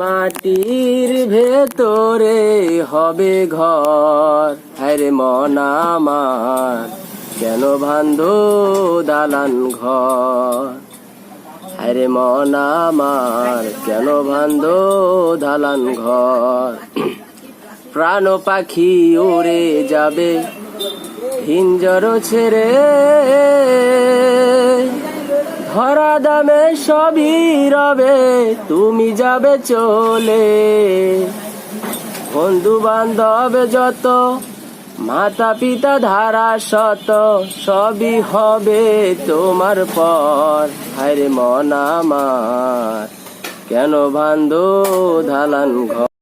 মাটির ভেতরে হবে ঘর। আরে মন আমার, কেন বান্ধ দালান ঘর? আরে মন আমার, কেন বান্ধ দালান ঘর? প্রাণ পাখি উড়ে যাবে, হিঞ্জর ছেড়ে ধরা দামে সবই রবে, তুমি যাবে চলে। বন্ধু বান্ধব যত মাতা পিতা ধারা শত, সবই হবে তোমার পর। হায়রে মন আমার, কেন বান্ধ ধালান ঘর?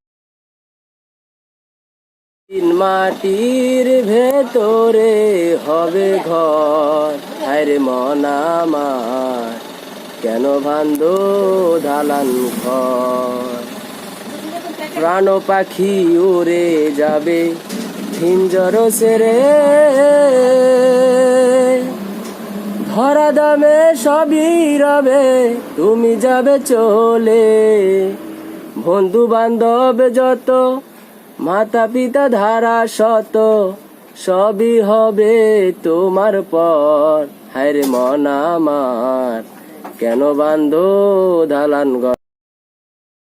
তিন মাটির ভেতরে হবে ঘর। আরে মন কেন বান্ধ দালান ঘর? প্রাণ পাখি উড়ে যাবে হিঞ্জর সেরে ধরা দামে সবই রবে, তুমি যাবে চলে। বন্ধু বান্ধব যত মাতা পিতা ধারা শত সবই হবে তোমার পর। হায় মন আমার, কেন বান্ধ ধালান ঘর